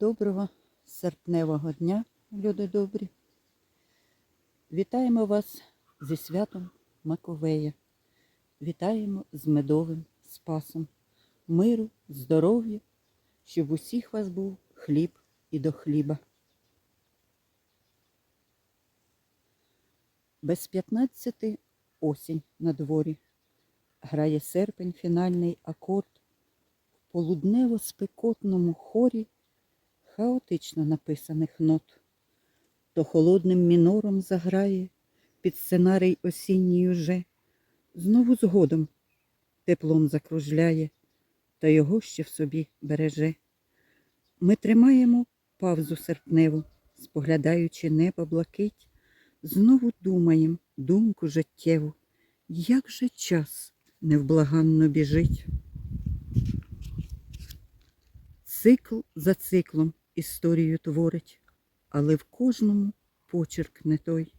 Доброго серпневого дня, люди добрі. Вітаємо вас зі святом Маковея. Вітаємо з медовим спасом, миру, здоров'я, щоб у всіх вас був хліб і до хліба. Без п'ятнадцяти осінь на дворі. Грає серпень фінальний акорд. В полуднево-спекотному хорі хаотично написаних нот. То холодним мінором заграє під сценарій осінній уже, знову згодом теплом закружляє, та його ще в собі береже. Ми тримаємо павзу серпневу, споглядаючи небо блакить, знову думаєм думку життєву, як же час невблаганно біжить. Цикл за циклом історію творить, але в кожному почерк не той.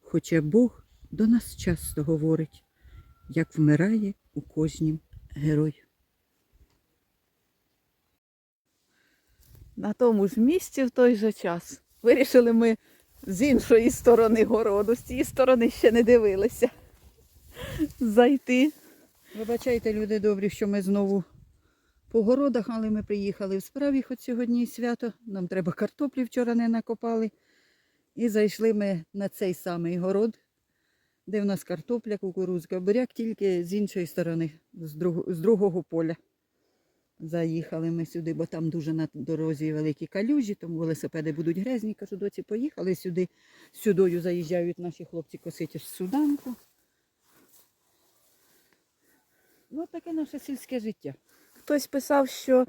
Хоча Бог до нас часто говорить, як вмирає у кожнім герой. на тому ж місці в той же час. Вирішили ми з іншої сторони городу, з цієї сторони ще не дивилися. Зайти. Вибачайте, люди добрі, що ми знову по городах, але ми приїхали в справі, хоч сьогодні свято. Нам треба картоплі вчора не накопали. І зайшли ми на цей самий город, де в нас картопля, кукурудзка, буряк, тільки з іншої сторони, з, друг, з другого поля. Заїхали ми сюди, бо там дуже на дорозі великі калюжі, тому велосипеди будуть грязні. Кажу, доці, поїхали сюди. Сюдою заїжджають наші хлопці косити суданку. Ну, таке наше сільське життя. Хтось писав, що е,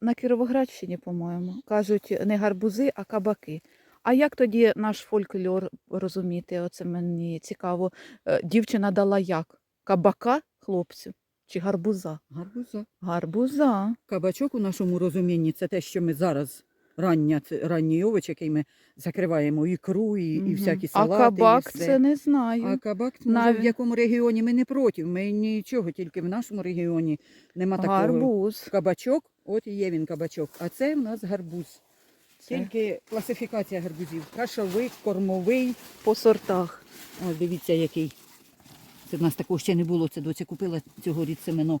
на Кіровоградщині, по-моєму, кажуть не гарбузи, а кабаки. А як тоді наш фольклор розуміти? Оце мені цікаво. Е, дівчина дала як? Кабака хлопцю чи гарбуза? Гарбуза. Гарбуза. Кабачок у нашому розумінні це те, що ми зараз рання, ранній овоч, який ми закриваємо ікру, і, і Мгм. всякі А кабак і все. це не знаю. А кабак, Навіть- в якому регіоні ми не проти. Ми нічого, тільки в нашому регіоні нема такого. Гарбуз. Кабачок, от і є він кабачок. А це в нас гарбуз. Це Тільки класифікація гарбузів. Кашовий, кормовий. по сортах. Ось дивіться, який. Це в нас такого ще не було. Це доця купила цьогоріч семено.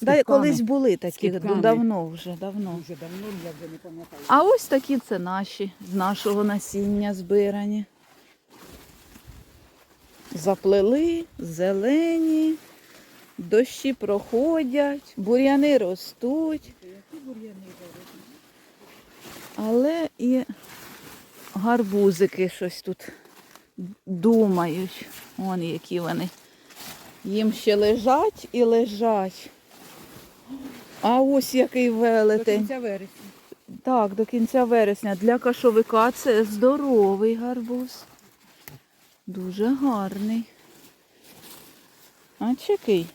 Да, колись були такі, ну, давно вже, давно. Дуже давно, я вже не пам'ятаю. А ось такі це наші, з нашого насіння збирані. Заплели, зелені, дощі проходять, бур'яни ростуть, Які бур'яни зараз? але і гарбузики щось тут думають. Вон які вони. Їм ще лежать і лежать. А ось який До кінця вересня. Так, до кінця вересня. Для кашовика це здоровий гарбуз. Дуже гарний. А який?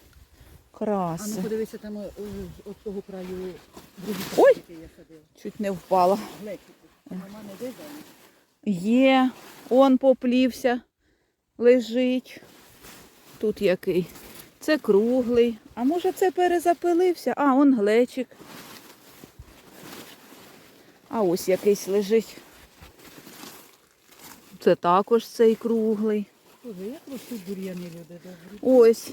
А ну подивися, там е, з от того краю другі Ой! я садила. Чуть не впала. Є, он поплівся, лежить. Тут який. Це круглий. А може це перезапилився? А, он глечик. А ось якийсь лежить. Це також цей круглий. Боже, як ростуть бур'яни, люди добрі. Ось.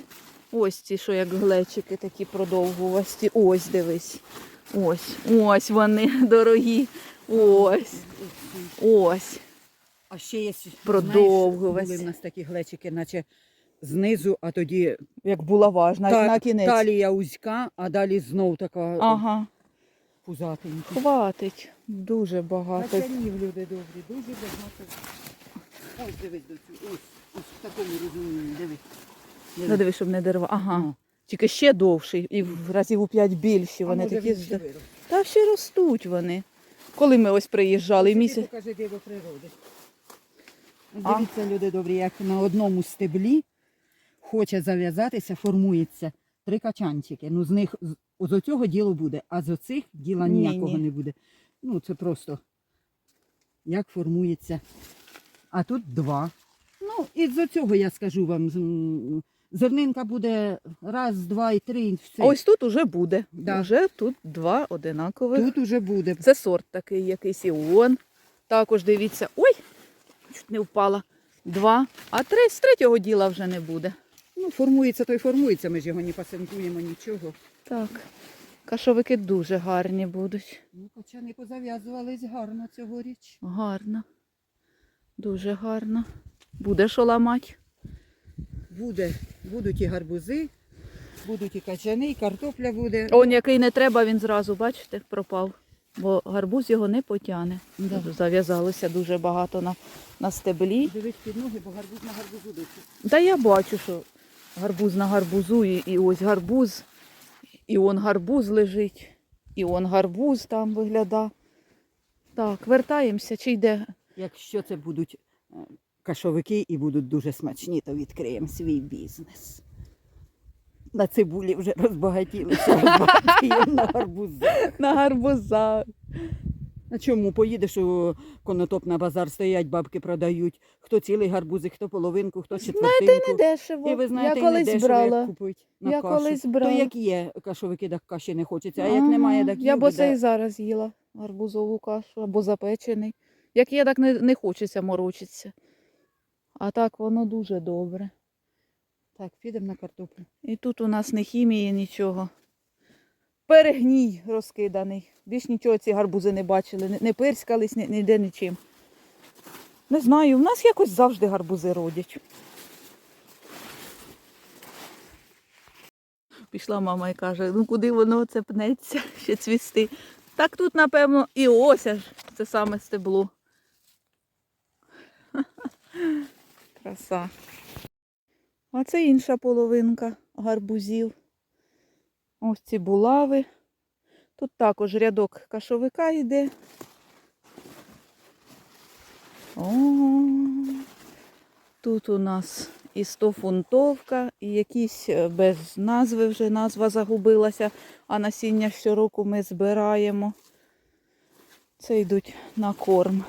Ось ці, що як глечики такі продовгувасті. Ось дивись. Ось. Ось вони дорогі. Ось. Ось. А ще є Продовгувасті. Знаєш, були в нас такі глечики, наче знизу, а тоді Як була важна, та- на кінець. талія узька, а далі знов така Ага. пузатенька. Хватить. Дуже багато. Качанів, люди добрі, дуже багато. Ось дивись, доцю, ось, ось в такому розумінні, дивись. Ну, диви, щоб не дерева. Ага. Тільки ще довший і в разів у п'ять більші. Вони такі ще. Та ще ростуть вони. Коли ми ось приїжджали місяць. покажи диво природи. Дивіться, люди добрі, як на одному стеблі хоче зав'язатися, формується три качанчики. Ну, з них з, оцього діло буде, а з оцих діла Ні, ніякого ні. не буде. Ну, це просто як формується. А тут два. Ну, і з цього я скажу вам, Зернинка буде раз, два і три. Все. Ось тут уже буде. Да. Уже тут два одинакових. тут уже буде. Це сорт такий якийсь іон. Також дивіться. Ой! Чуть не впала. Два. А три з третього діла вже не буде. Ну, формується, то й формується, ми ж його не пасинкуємо, нічого. Так. Кашовики дуже гарні будуть. Ну, качани позав'язувались гарно цьогоріч. Гарно. Дуже гарно. Буде що ламати. Буде, будуть і гарбузи, будуть і качани, і картопля буде. Он який не треба, він зразу, бачите, пропав. Бо гарбуз його не потягне. Да. Зав'язалося дуже багато на, на стеблі. Дивись під ноги, бо гарбуз на гарбузу досі. Та я бачу, що гарбуз на гарбузу, і, і ось гарбуз, і он гарбуз лежить, і он гарбуз там вигляда. Так, вертаємося, чи йде. Якщо це будуть е, кашовики і будуть дуже смачні, то відкриємо свій бізнес. На цибулі вже розбагатілися, розбагатіємо на гарбузах. На гарбуза. А чому поїдеш у конотоп на базар, стоять, бабки продають. Хто цілий гарбузик, хто половинку, хто четвертинку. Не дешево. І ви знаєте, я і не дешево, брала. як купить на Я кашу. колись брала. То як є кашовики, так каші не хочеться, а як немає, так Я їв б це і зараз їла гарбузову кашу або запечений. Як є, так не, не хочеться морочитися. А так воно дуже добре. Так, підемо на картоплю. І тут у нас не хімії, нічого. Перегній розкиданий. Більш нічого ці гарбузи не бачили, не, пирскались ні, ніде нічим. Не знаю, в нас якось завжди гарбузи родять. Пішла мама і каже, ну куди воно це пнеться, ще цвісти. Так тут, напевно, і ось аж це саме стебло. Краса. А це інша половинка гарбузів. Ось ці булави. Тут також рядок кашовика йде. О, тут у нас і 100 фунтовка, і якісь е, без назви вже назва загубилася, а насіння щороку ми збираємо. Це йдуть на корм.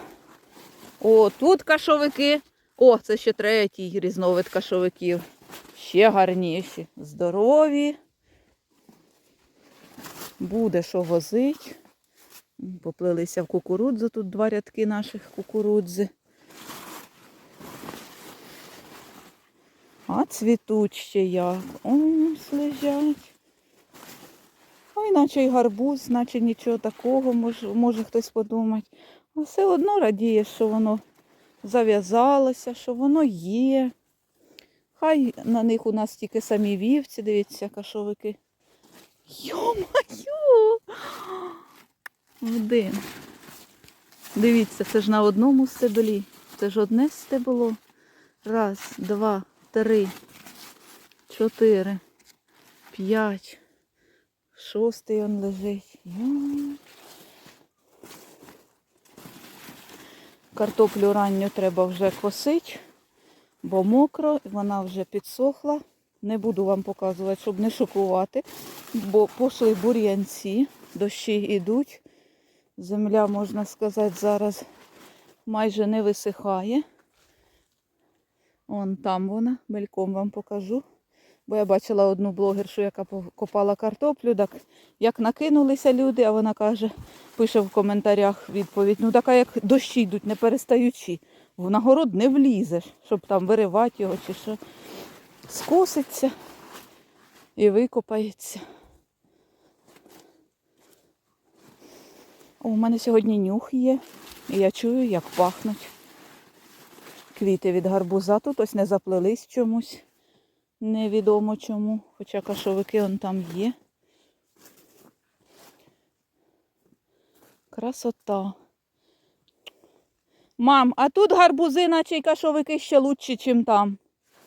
О, тут кашовики. О, це ще третій різновид кашовиків. Ще гарніші. Здорові. Буде що возить. Поплилися в кукурудзу. Тут два рядки наших кукурудзи. А цвітуть ще як. Ось лежать. А іначе й гарбуз, наче нічого такого, може, може хтось подумати. А все одно радіє, що воно зав'язалося, що воно є. Хай на них у нас тільки самі вівці, дивіться, кашовики. Йо-моє! Один. Дивіться, це ж на одному стеблі. Це ж одне стебло. Раз, два, три, чотири, п'ять. Шостий он лежить. Картоплю ранню треба вже косити, бо мокро, вона вже підсохла. Не буду вам показувати, щоб не шокувати, бо пішли бур'янці, дощі йдуть. Земля, можна сказати, зараз майже не висихає. Вон там вона, мельком вам покажу. Бо я бачила одну блогершу, яка копала картоплю, так як накинулися люди, а вона каже, пише в коментарях відповідь, ну така як дощі йдуть, не перестаючи. В нагород не влізеш, щоб там виривати його чи що. Скоситься і викопається. О, у мене сьогодні нюх є, і я чую, як пахнуть. Квіти від гарбуза тут ось не заплелись чомусь. Невідомо чому, хоча кашовики он там є. Красота. Мам, а тут гарбузи, наче й кашовики ще лучші, ніж там.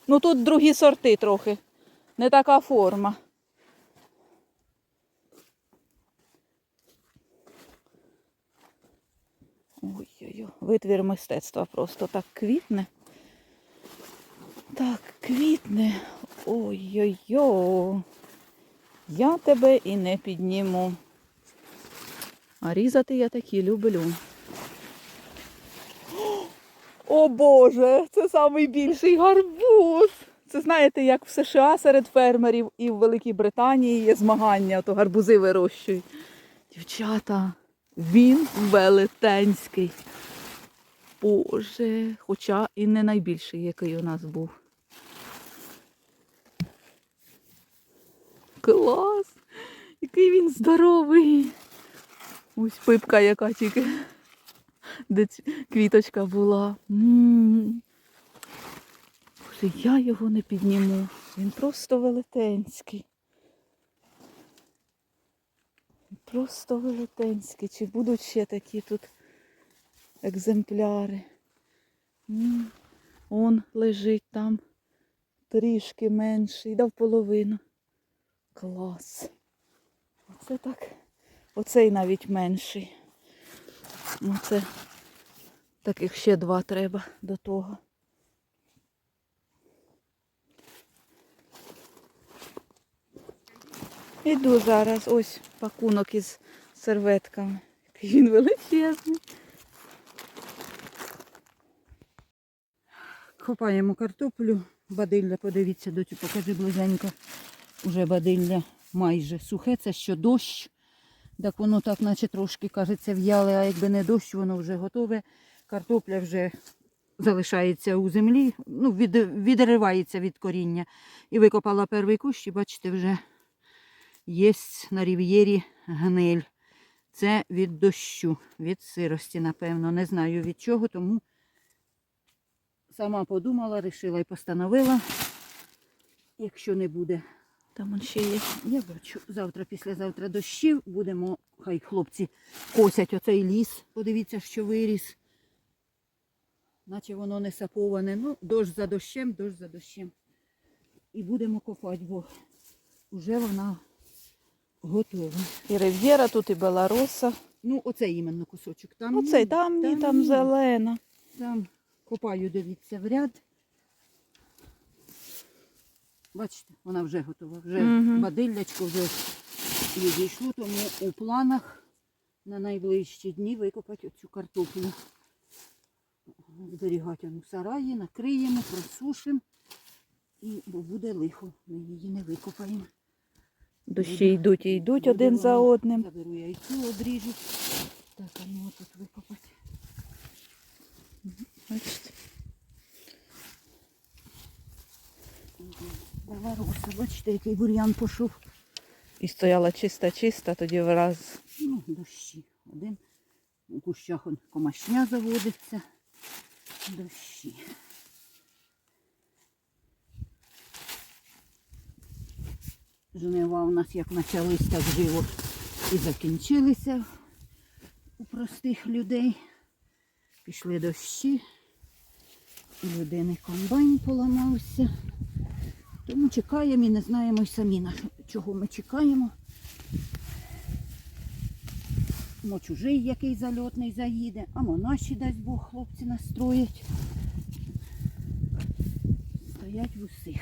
Ну тут другі сорти трохи. Не така форма. Ой-ой-ой, витвір мистецтва просто так квітне. Так, квітне. Ой-ой-ой. Я тебе і не підніму. А різати я такі люблю. О Боже, це найбільший гарбуз. Це знаєте, як в США серед фермерів і в Великій Британії є змагання, то гарбузи вирощують. Дівчата, він велетенський. Боже, хоча і не найбільший, який у нас був. Клас! Який він здоровий. Ось пипка, яка тільки де квіточка була. Боже, я його не підніму. Він просто велетенський. Просто велетенський. Чи будуть ще такі тут екземпляри? Он лежить там трішки менший, да в половину. Клас. Оце так. Оцей навіть менший. Оце таких ще два треба до того. Іду зараз, ось пакунок із серветками. Він величезний. Копаємо картоплю, бадилля, подивіться, доцю, покажи близенько. Уже бадилля майже сухе, це що дощ. Так воно так, наче трошки, кажеться, в'яле, а якби не дощ, воно вже готове. Картопля вже залишається у землі, ну, від, відривається від коріння. І викопала перший кущ, і бачите, вже є на рів'єрі гниль. Це від дощу, від сирості, напевно. Не знаю від чого, тому сама подумала, рішила і постановила. Якщо не буде, Там он ще є. я бачу, завтра, післязавтра дощів, будемо, хай хлопці косять оцей ліс. Подивіться, що виріс. Наче воно не саповане. Ну, дощ за дощем, дощ за дощем. І будемо копати, бо вже вона готова. І рив'єра тут, і белароса. Ну, оцей іменно кусочок. Там Оцей там, ні, там ні. зелена. Там копаю, дивіться, в ряд. Бачите, вона вже готова, вже Мгм. бадиллячко вже відійшло, тому у планах на найближчі дні викопати оцю картоплю. Зберігати в сараї, накриємо, просушимо. І бо буде лихо, ми її не викопаємо. Дощі йдуть і йдуть один за одним. Заберу я і цю одріжу. Так, а ну тут викопати. Бачите? Беларуса, бачите, який бур'ян пішов. І стояла чиста-чиста, тоді враз. Ну, дощі. Один у кущах он комашня заводиться. Дощі. Жнива у нас як почались, так живо і закінчилися у простих людей. Пішли дощі. У людини комбайн поламався. Тому чекаємо і не знаємо й самі, на чого ми чекаємо. Мо чужий який зальотний заїде, а наші, дасть Бог, хлопці настроять. Стоять в усіх.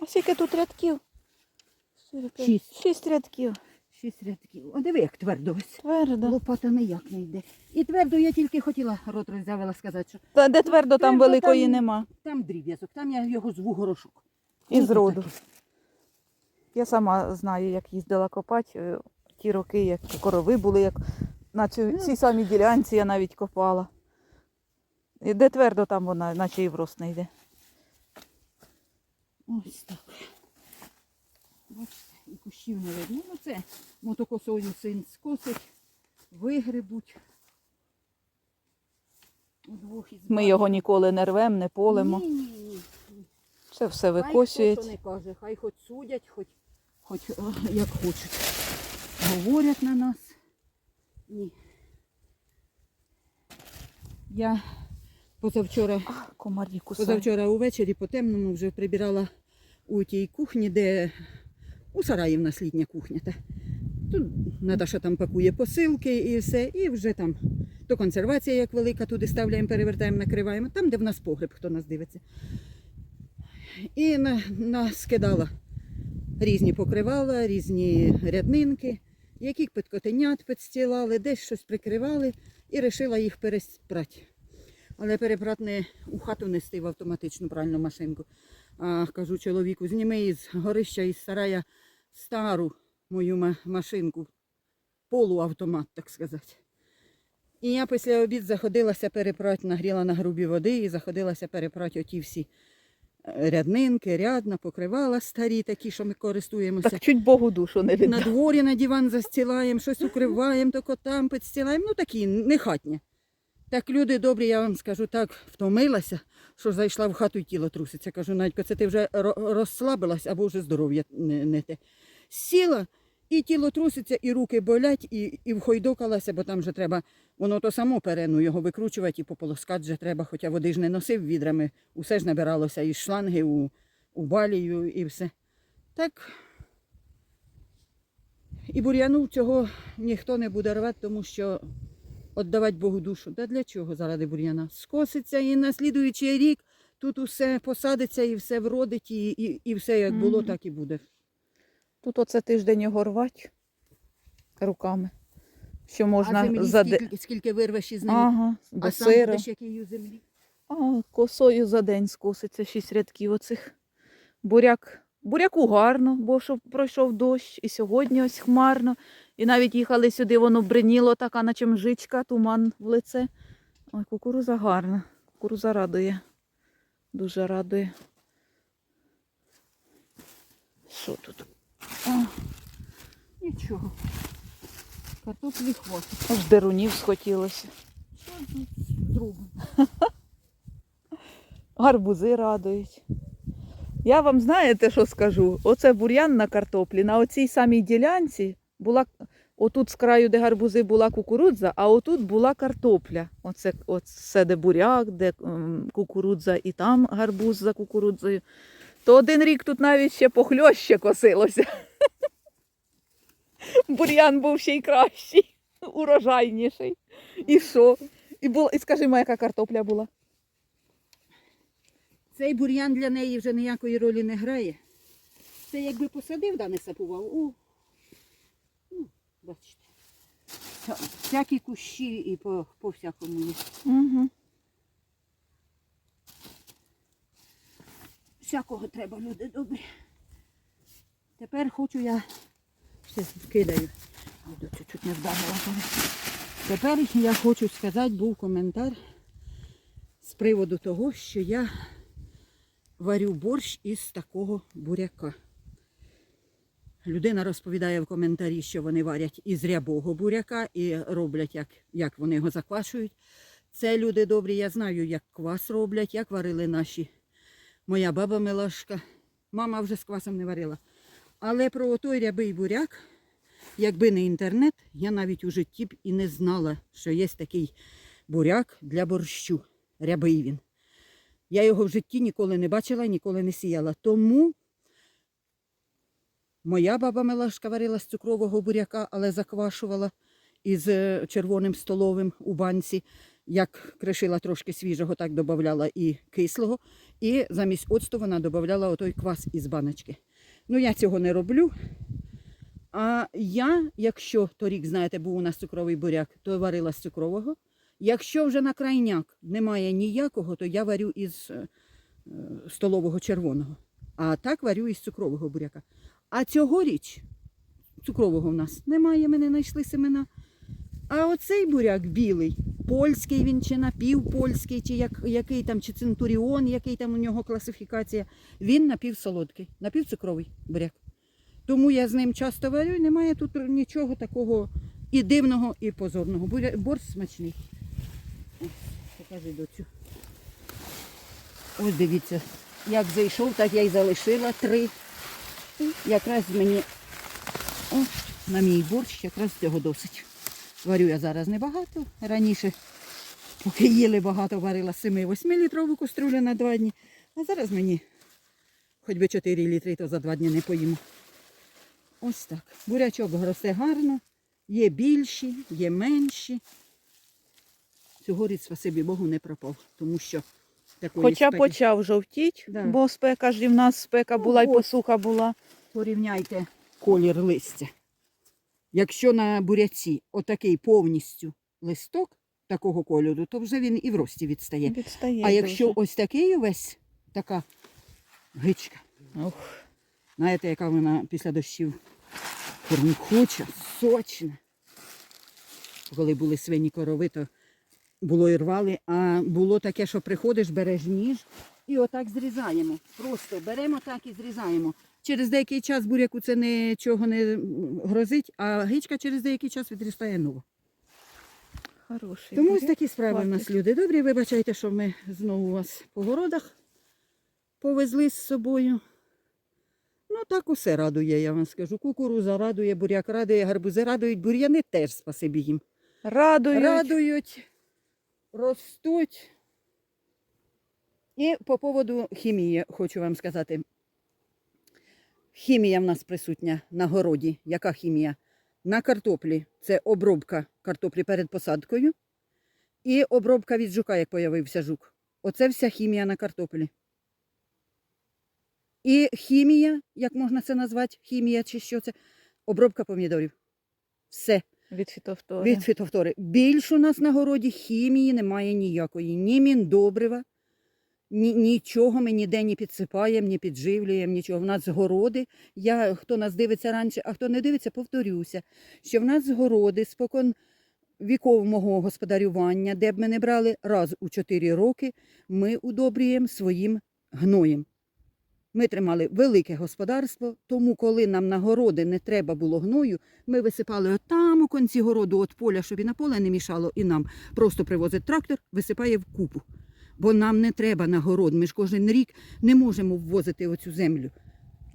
А скільки тут рядків? Шість. Шість рядків. Шість рядків. О, диви, як твердо ось. Твердо. Лопата ніяк не йде. І твердо я тільки хотіла рот роздявила сказати, що Та де твердо, там Твердо великої там- нема. там дріб'язок, там я його зву горошок. Із Ото роду. Я сама знаю, як їздила копати е, ті роки, як корови були, як на цю, Ну. цій самій ділянці я навіть копала. І де твердо, там вона, наче і в рост не йде. Ось так. Бачите, і кущів не видно. Ну це мотокосою син скосить, вигребуть. Ми його ніколи не рвемо, не полимо. Ні, ні, ні. Це все Хай хто не каже, хай хоч судять, хоч, хоч е, як хочуть. Говорять на нас. Ні. Я позавчора А, комарі. Позавчора увечері по темному вже прибирала у тій кухні, де у сараї в нас літня кухня. Та. Тут Наташа там пакує посилки і все, і вже там то консервація як велика, туди ставляємо, перевертаємо, накриваємо, там, де в нас погреб, хто нас дивиться. І на, наскидала різні покривала, різні ряднинки, які під котенят підстілали, десь щось прикривали і вирішила їх переспрати. Але перепрат не у хату нести в автоматичну пральну машинку. А кажу чоловіку, зніми із горища із сарая стару мою машинку, полуавтомат, так сказати. І я після обід заходилася перепрати, нагріла на грубі води і заходилася перепрати оті всі е, ряднинки, рядна, покривала старі, такі, що ми користуємося. Так чуть Богу душу не На дворі на диван застілаємо, щось укриваємо, то котам підстілаємо. Ну такі, не хатні. Так люди добрі, я вам скажу, так втомилася, що зайшла в хату і тіло труситься. Кажу, Надько, це ти вже розслабилась або вже здоров'я не, те. Сіла, і тіло труситься, і руки болять, і, і вхойдокалася, бо там вже треба, воно то само перену його викручувати і пополоскати вже треба, хоча води ж не носив відрами, усе ж набиралося із шланги у, у балію і все. Так і бур'яну цього ніхто не буде рвати, тому що віддавати Богу душу. Та для чого заради бур'яна? Скоситься і на слідуючий рік тут усе посадиться і все вродить, і, і, і все як було, Мгм. так і буде. Тут оце тиждень його рвать руками. Що можна а землі за де- скільки, скільки вирвеш із неї, Ага, до а сам будеш який у землі. А, косою за день скоситься шість рядків оцих. Буряк. Буряку гарно, бо що пройшов дощ, і сьогодні ось хмарно. І навіть їхали сюди, воно бриніло така, наче мжичка, туман в лице. Ой, кукуруза гарна. Кукуруза радує. Дуже радує. Що тут? О, Нічого. Картоплі хватить. аж дерунів схотілося. Що тут зробимо? Гарбузи радують. Я вам знаєте, що скажу? Оце бур'ян на картоплі. На оцій самій ділянці була отут з краю, де гарбузи була кукурудза, а отут була картопля. Оце, оце де буряк, де ем, кукурудза, і там гарбуз за кукурудзою. То один рік тут навіть ще похльоще косилося. Бур'ян був ще й кращий, урожайніший. І що? І, було, і скажи, яка картопля була? Цей бур'ян для неї вже ніякої ролі не грає. Це якби посадив, да не сапував. О, ну, бачите. Всякі кущі і по, по всякому є. Угу. Всякого треба, люди добрі. Тепер хочу я ще вкидаю. Буду чуть-чуть не вдарила. Тепер я хочу сказати, був коментар з приводу того, що я варю борщ із такого буряка. Людина розповідає в коментарі, що вони варять із рябого буряка і роблять, як, як вони його заквашують. Це люди добрі, я знаю, як квас роблять, як варили наші моя баба Милашка. Мама вже з квасом не варила. Але про той рябий буряк, якби не інтернет, я навіть у житті б і не знала, що є такий буряк для борщу. Рябий він. Я його в житті ніколи не бачила, ніколи не сіяла. Тому моя баба Милашка варила з цукрового буряка, але заквашувала із е, червоним столовим у банці. Як кришила трошки свіжого, так додавала і кислого. І замість оцту вона додавала отой квас із баночки. Ну, я цього не роблю. А я, якщо торік, знаєте, був у нас цукровий буряк, то варила з цукрового. Якщо вже на крайняк немає ніякого, то я варю із е, е, столового червоного. А так варю із цукрового буряка. А цьогоріч цукрового в нас немає, ми не знайшли семена. А оцей буряк білий, польський він чи напівпольський, чи як, який там, чи центуріон, який там у нього класифікація, він напівсолодкий, напівцукровий буряк. Тому я з ним часто варю і немає тут нічого такого і дивного, і позорного. Борщ смачний. Покажи доцю. Ось дивіться, як зайшов, так я й залишила три. Якраз мені о, на мій борщ якраз цього досить. Варю я зараз небагато. Раніше, поки їли багато, варила 7-8 літрову каструлю на два дні. А зараз мені хоч би 4 літри, то за два дні не поїмо. Ось так. Бурячок росте гарно, є більші, є менші. Цьогоріч, спасибі Богу, не пропав, тому що такої Хоча спеки- почав жовтіть, Да. бо спека ж і в нас спека була, і посуха була. порівняйте колір листя. Якщо на буряці отакий повністю листок, такого кольору, то вже він і в рості відстає. Відстає А якщо дуже. ось такий увесь, така гичка, Ох, знаєте, яка вона після дощів хурмхуча, сочна. Коли були свині корови, то було і рвали, а було таке, що приходиш, береш ніж і отак зрізаємо. Просто беремо так і зрізаємо. Через деякий час буряку це нічого не грозить, а гичка через деякий час відростає ново. хороший. Тому ось такі справи в нас люди добрі. Вибачайте, що ми знову вас по городах повезли з собою. Ну так усе радує, я вам скажу. Кукуруза радує, буряк радує, гарбузи радують, бур'яни теж спасибі їм. Радують. Радують, ростуть. І по поводу хімії хочу вам сказати. Хімія в нас присутня на городі. Яка хімія? На картоплі це обробка картоплі перед посадкою і обробка від жука, як появився жук. Оце вся хімія на картоплі. І хімія, як можна це назвати, хімія чи що це? Обробка помідорів. Все Від фітофтори. від фітофтори. Більш у нас на городі хімії немає ніякої. Ні міндобрива, ні, нічого ми ніде не підсипаємо, не підживлюємо, нічого. В нас городи. Я, хто нас дивиться раніше, а хто не дивиться, повторюся, що в нас городи спокон віков мого господарювання, де б ми не брали раз у 4 роки, ми удобрюємо своїм гноєм. Ми тримали велике господарство, тому коли нам на городи не треба було гною, ми висипали отам у кінці городу від поля, щоб і на поле не мішало, і нам просто привозить трактор, висипає в купу. Бо нам не треба на город. Ми ж кожен рік не можемо ввозити оцю землю.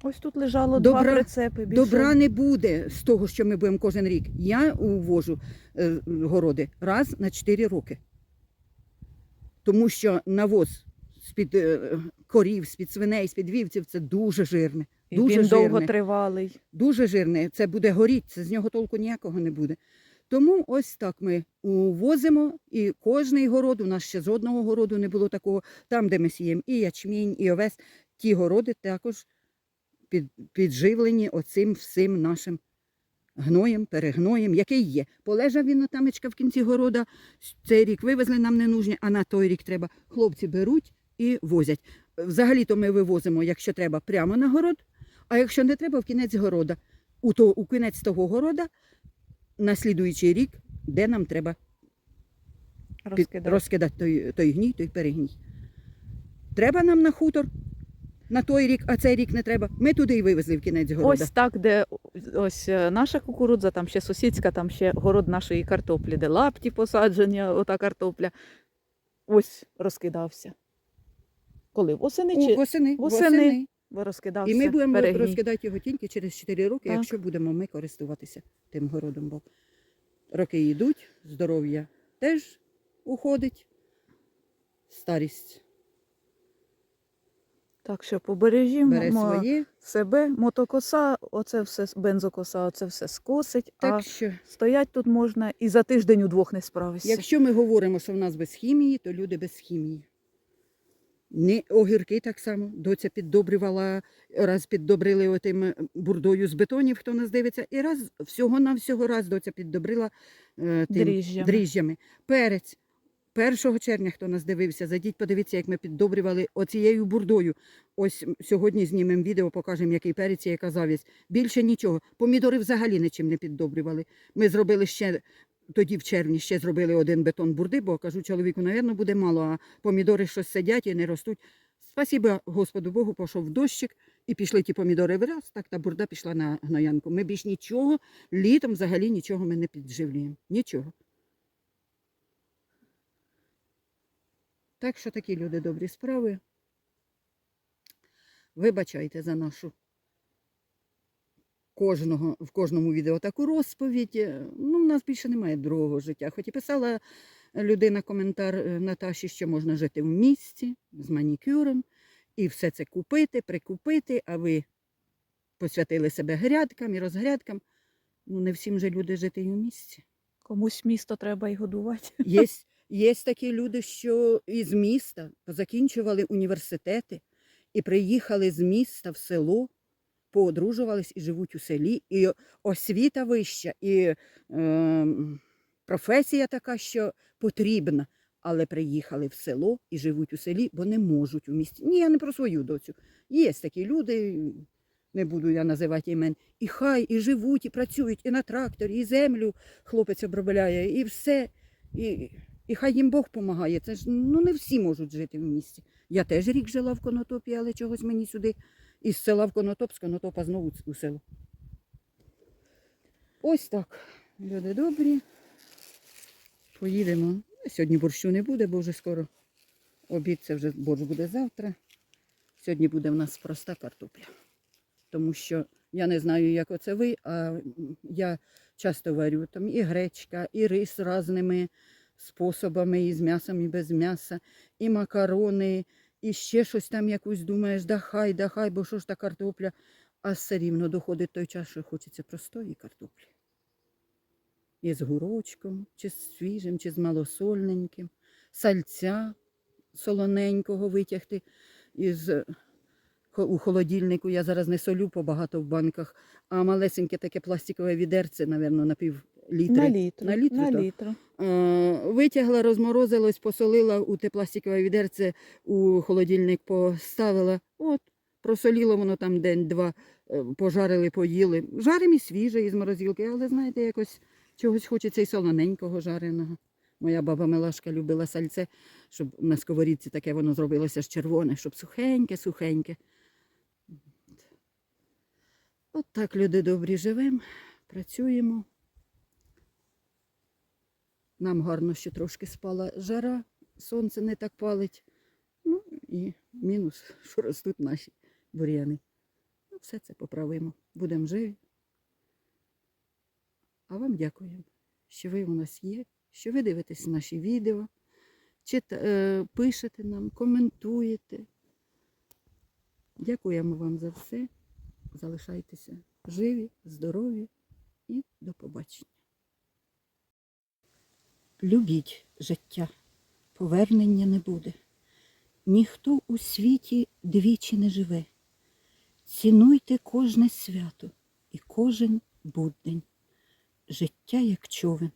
Ось тут лежало Добра- два прицепи. Більше. Добра не буде з того, що ми будемо кожен рік. Я увожу е, городи раз на 4 роки. Тому що навоз з-під е, корів, з-під свиней, з-під вівців це дуже жирне. Дуже він жирне. довготривалий. дуже жирне, це буде горіти, це з нього толку ніякого не буде. Тому ось так ми увозимо, і кожний город, у нас ще з одного городу не було такого, там, де ми сіємо і ячмінь, і овес, ті городи також під, підживлені оцим всім нашим гноєм, перегноєм, який є. Полежав він тамечка в кінці города, цей рік вивезли, нам не нужні, а на той рік треба. Хлопці беруть і возять. Взагалі-то ми вивозимо, якщо треба, прямо на город, а якщо не треба, в кінець города. У, то, у кінець того города на слідуючий рік, де нам треба під, Розкидав. розкидати той, той гній, той перегній. Треба нам на хутор на той рік, а цей рік не треба. Ми туди і вивезли в кінець города. Ось так, де ось е, наша кукурудза, там ще сусідська, там ще город нашої картоплі, де лапті посаджені, ота картопля. Ось розкидався. Коли? Восени чи восени, восени. восени. розкидався? І ми будемо перегній? розкидати його тільки через 4 роки, Так. якщо будемо ми користуватися тим городом. Бо роки йдуть, здоров'я теж уходить, старість Так що побережімо бере своє. себе, мотокоса, оце все бензокоса, оце все скосить, Так а що, стоять тут можна і за тиждень удвох не справишся. якщо ми говоримо, що в нас без хімії, то люди без хімії. Не огірки так само. Доця піддобрювала, раз піддобрили отим е, бурдою з бетонів, хто нас дивиться, і раз всього на всього раз доця піддобрила е, тим Дріжджами. дріжджами. Перець. 1 червня, хто нас дивився, зайдіть, подивіться, як ми піддобрювали оцією бурдою. Ось сьогодні знімемо відео, покажемо, який перець і яка завість. Більше нічого. Помідори взагалі нічим не піддобрювали. Ми зробили ще тоді, в червні, ще зробили один бетон бурди, бо кажу, чоловіку, напевно, буде мало, а помідори щось сидять і не ростуть. Спасибо Господу Богу, пішов дощик і пішли ті помідори вираз, так та бурда пішла на гноянку. Ми більш нічого, літом взагалі нічого ми не підживлюємо. Нічого. Так що такі люди добрі справи. Вибачайте за нашу кожного, в кожному відео таку розповідь. Е, Ну, в нас більше немає другого життя. Хоч і писала людина коментар е, Наташі, що можна жити в місті з манікюром і все це купити, прикупити, а ви посвятили себе грядкам і розгрядкам. Ну, не всім же люди жити і в місті. Комусь місто треба і годувати. Є, є такі люди, що із міста позакінчували університети і приїхали з міста в село, поодружувались і живуть у селі, і освіта вища, і е, професія така, що потрібна. Але приїхали в село і живуть у селі, бо не можуть у місті. Ні, я не про свою доцю. Є такі люди, не буду я називати імен. І хай і живуть, і працюють, і на тракторі, і землю хлопець обробляє, і все. І, і хай їм Бог допомагає. Це ж ну не всі можуть жити в місті. Я теж рік жила в Конотопі, але чогось мені сюди із села в Конотоп, з Конотопа знову у село. Ось так. Люди добрі. Поїдемо. Сьогодні борщу не буде, бо вже скоро обід, це вже борщ буде завтра. Сьогодні буде в нас проста картопля. Тому що я не знаю, як оце ви, а я часто варю там і гречка, і рис різними способами, і з м'ясом, і без м'яса, і макарони, і ще щось там якусь думаєш, да хай, да хай, бо що ж та картопля. А все рівно доходить той час, що хочеться простої картоплі. І з гурочком, чи з свіжим, чи з малосольненьким, сальця солоненького витягти із у холодильнику. Я зараз не солю побагато в банках, а малесеньке таке пластикове відерце, напевно, на пів літри. На літр. На літр, на так. Е, Витягла, розморозилось, посолила у те пластикове відерце, у холодильник поставила. От, просоліло воно там день-два, е, пожарили, поїли. Жаримо і свіже із морозилки, але знаєте, якось чогось хочеться і солоненького жареного. Моя баба Милашка любила сальце, щоб на сковорідці таке воно зробилося ж червоне, щоб сухеньке, сухеньке. От так, люди добрі, живемо, працюємо. Нам гарно, що трошки спала жара, сонце не так палить. Ну і мінус, що ростуть наші бур'яни. Ну, все це поправимо. Будемо живі. А вам дякуємо, що ви у нас є, що ви дивитесь наші відео, чита, е, пишете нам, коментуєте. Дякуємо вам за все. Залишайтеся живі, здорові і до побачення. Любіть життя, повернення не буде. Ніхто у світі двічі не живе. Цінуйте кожне свято і кожен буддень. Життя, як човен,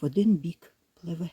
в один бік пливе.